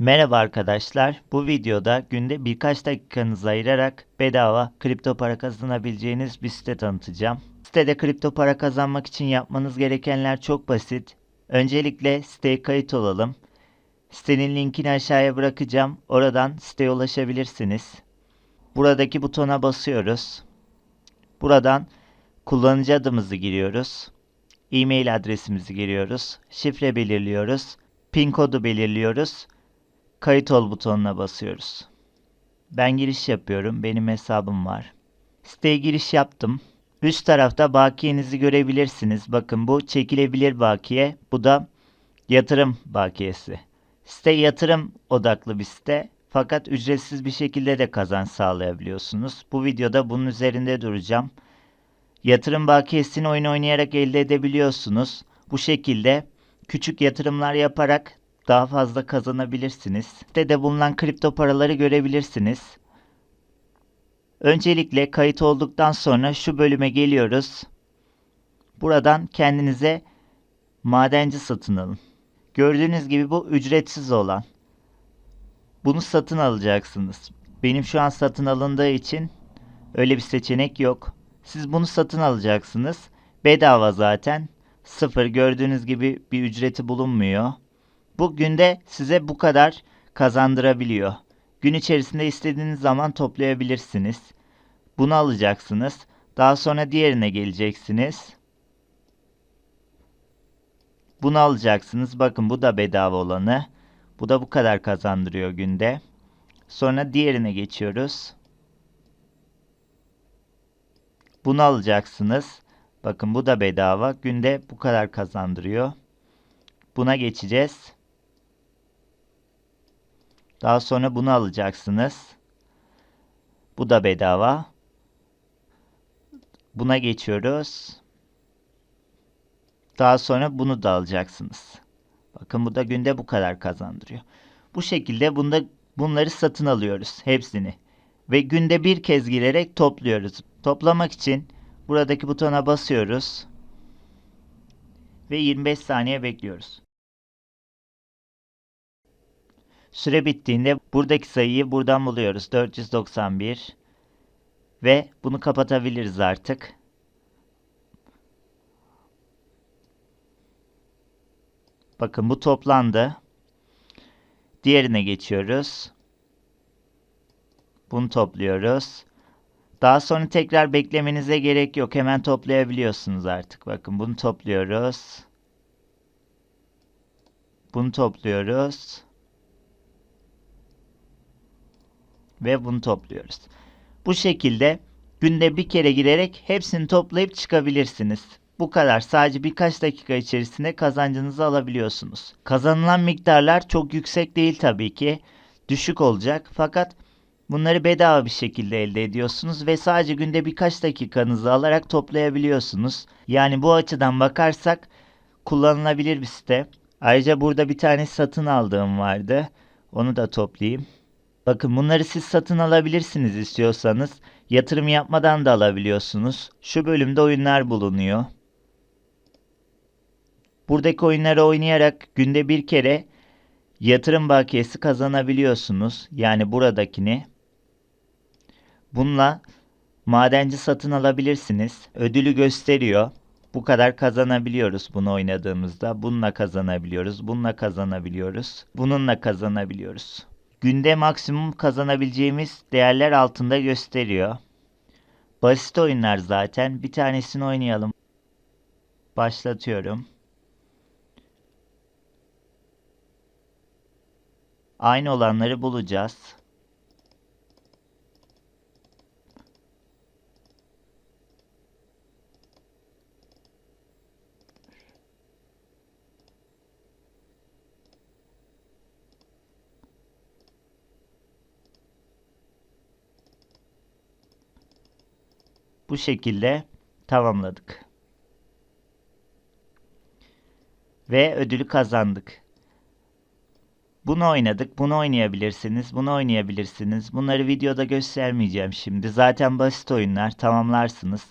Merhaba arkadaşlar. Bu videoda günde birkaç dakikanızı ayırarak bedava kripto para kazanabileceğiniz bir site tanıtacağım. Sitede kripto para kazanmak için yapmanız gerekenler çok basit. Öncelikle siteye kayıt olalım. Sitenin linkini aşağıya bırakacağım. Oradan siteye ulaşabilirsiniz. Buradaki butona basıyoruz. Buradan kullanıcı adımızı giriyoruz. E-mail adresimizi giriyoruz. Şifre belirliyoruz. Pin kodu belirliyoruz. Kayıt ol butonuna basıyoruz. Ben giriş yapıyorum. Benim hesabım var. Siteye giriş yaptım. Üst tarafta bakiyenizi görebilirsiniz. Bakın bu çekilebilir bakiye. Bu da yatırım bakiyesi. Site yatırım odaklı bir site. Fakat ücretsiz bir şekilde de kazanç sağlayabiliyorsunuz. Bu videoda bunun üzerinde duracağım. Yatırım bakiyesini oyun oynayarak elde edebiliyorsunuz. Bu şekilde küçük yatırımlar yaparak daha fazla kazanabilirsiniz. Sitede bulunan kripto paraları görebilirsiniz. Öncelikle kayıt olduktan sonra şu bölüme geliyoruz. Buradan kendinize madenci satın alın. Gördüğünüz gibi bu ücretsiz olan. Bunu satın alacaksınız. Benim şu an satın alındığı için öyle bir seçenek yok. Siz bunu satın alacaksınız. Bedava zaten. Sıfır gördüğünüz gibi bir ücreti bulunmuyor. Bu günde size bu kadar kazandırabiliyor. Gün içerisinde istediğiniz zaman toplayabilirsiniz. Bunu alacaksınız. Daha sonra diğerine geleceksiniz. Bunu alacaksınız. Bakın bu da bedava olanı. Bu da bu kadar kazandırıyor günde. Sonra diğerine geçiyoruz. Bunu alacaksınız. Bakın bu da bedava. Günde bu kadar kazandırıyor. Buna geçeceğiz. Daha sonra bunu alacaksınız. Bu da bedava. Buna geçiyoruz. Daha sonra bunu da alacaksınız. Bakın bu da günde bu kadar kazandırıyor. Bu şekilde bunda bunları satın alıyoruz hepsini. Ve günde bir kez girerek topluyoruz. Toplamak için buradaki butona basıyoruz. Ve 25 saniye bekliyoruz. Süre bittiğinde buradaki sayıyı buradan buluyoruz. 491. Ve bunu kapatabiliriz artık. Bakın bu toplandı. Diğerine geçiyoruz. Bunu topluyoruz. Daha sonra tekrar beklemenize gerek yok. Hemen toplayabiliyorsunuz artık. Bakın bunu topluyoruz. Bunu topluyoruz. Ve bunu topluyoruz. Bu şekilde günde bir kere girerek hepsini toplayıp çıkabilirsiniz. Bu kadar. Sadece birkaç dakika içerisinde kazancınızı alabiliyorsunuz. Kazanılan miktarlar çok yüksek değil tabii ki. Düşük olacak. Fakat bunları bedava bir şekilde elde ediyorsunuz ve sadece günde birkaç dakikanızı alarak toplayabiliyorsunuz. Yani bu açıdan bakarsak kullanılabilir bir site. Ayrıca burada bir tane satın aldığım vardı. Onu da toplayayım. Bakın bunları siz satın alabilirsiniz istiyorsanız. Yatırım yapmadan da alabiliyorsunuz. Şu bölümde oyunlar bulunuyor. Buradaki oyunları oynayarak günde bir kere yatırım bakiyesi kazanabiliyorsunuz. Yani buradakini. Bununla madenci satın alabilirsiniz. Ödülü gösteriyor. Bu kadar kazanabiliyoruz bunu oynadığımızda. Bununla kazanabiliyoruz. Bununla kazanabiliyoruz. Bununla kazanabiliyoruz. Günde maksimum kazanabileceğimiz değerler altında gösteriyor. Basit oyunlar zaten. Bir tanesini oynayalım. Başlatıyorum. Aynı olanları bulacağız. Bu şekilde tamamladık. Ve ödülü kazandık. Bunu oynadık. Bunu oynayabilirsiniz. Bunu oynayabilirsiniz. Bunları videoda göstermeyeceğim şimdi. Zaten basit oyunlar. Tamamlarsınız.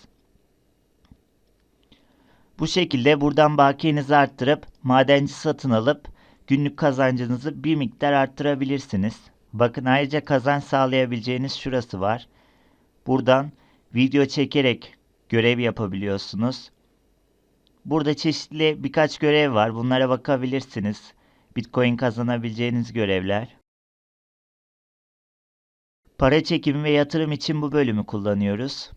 Bu şekilde buradan bakiyenizi arttırıp madenci satın alıp günlük kazancınızı bir miktar arttırabilirsiniz. Bakın ayrıca kazanç sağlayabileceğiniz şurası var. Buradan video çekerek görev yapabiliyorsunuz. Burada çeşitli birkaç görev var. Bunlara bakabilirsiniz. Bitcoin kazanabileceğiniz görevler. Para çekimi ve yatırım için bu bölümü kullanıyoruz.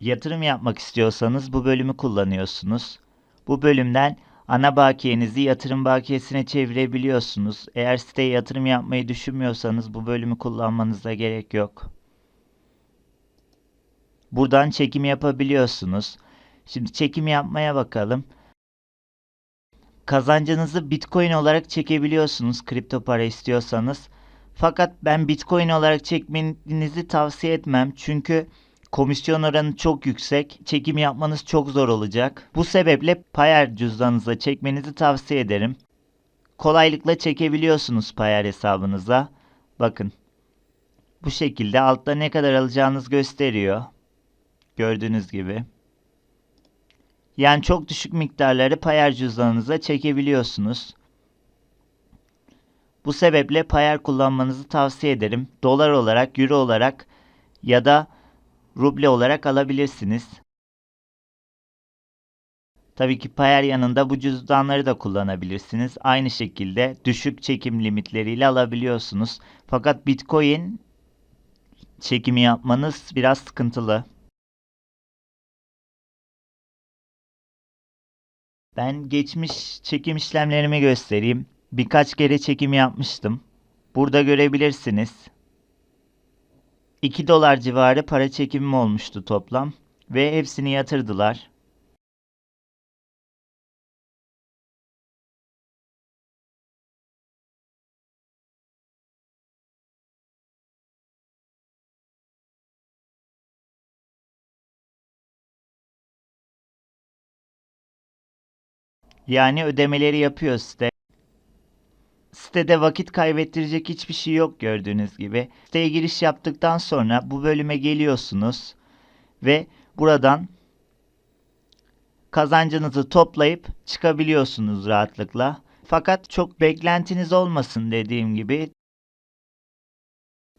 Yatırım yapmak istiyorsanız bu bölümü kullanıyorsunuz. Bu bölümden ana bakiyenizi yatırım bakiyesine çevirebiliyorsunuz. Eğer siteye yatırım yapmayı düşünmüyorsanız bu bölümü kullanmanıza gerek yok. Buradan çekim yapabiliyorsunuz. Şimdi çekim yapmaya bakalım. Kazancınızı Bitcoin olarak çekebiliyorsunuz kripto para istiyorsanız. Fakat ben Bitcoin olarak çekmenizi tavsiye etmem. Çünkü komisyon oranı çok yüksek. Çekim yapmanız çok zor olacak. Bu sebeple Payer cüzdanınıza çekmenizi tavsiye ederim. Kolaylıkla çekebiliyorsunuz Payer hesabınıza. Bakın. Bu şekilde altta ne kadar alacağınız gösteriyor. Gördüğünüz gibi. Yani çok düşük miktarları Payer cüzdanınıza çekebiliyorsunuz. Bu sebeple Payer kullanmanızı tavsiye ederim. Dolar olarak, euro olarak ya da ruble olarak alabilirsiniz. Tabii ki Payer yanında bu cüzdanları da kullanabilirsiniz. Aynı şekilde düşük çekim limitleriyle alabiliyorsunuz. Fakat Bitcoin çekimi yapmanız biraz sıkıntılı. Ben geçmiş çekim işlemlerimi göstereyim. Birkaç kere çekim yapmıştım. Burada görebilirsiniz. 2 dolar civarı para çekimim olmuştu toplam ve hepsini yatırdılar. Yani ödemeleri yapıyor site. Sitede vakit kaybettirecek hiçbir şey yok gördüğünüz gibi. Siteye giriş yaptıktan sonra bu bölüme geliyorsunuz ve buradan kazancınızı toplayıp çıkabiliyorsunuz rahatlıkla. Fakat çok beklentiniz olmasın dediğim gibi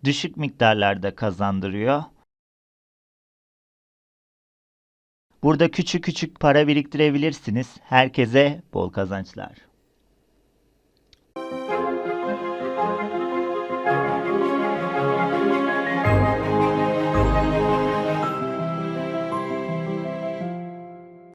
düşük miktarlarda kazandırıyor. Burada küçük küçük para biriktirebilirsiniz. Herkese bol kazançlar.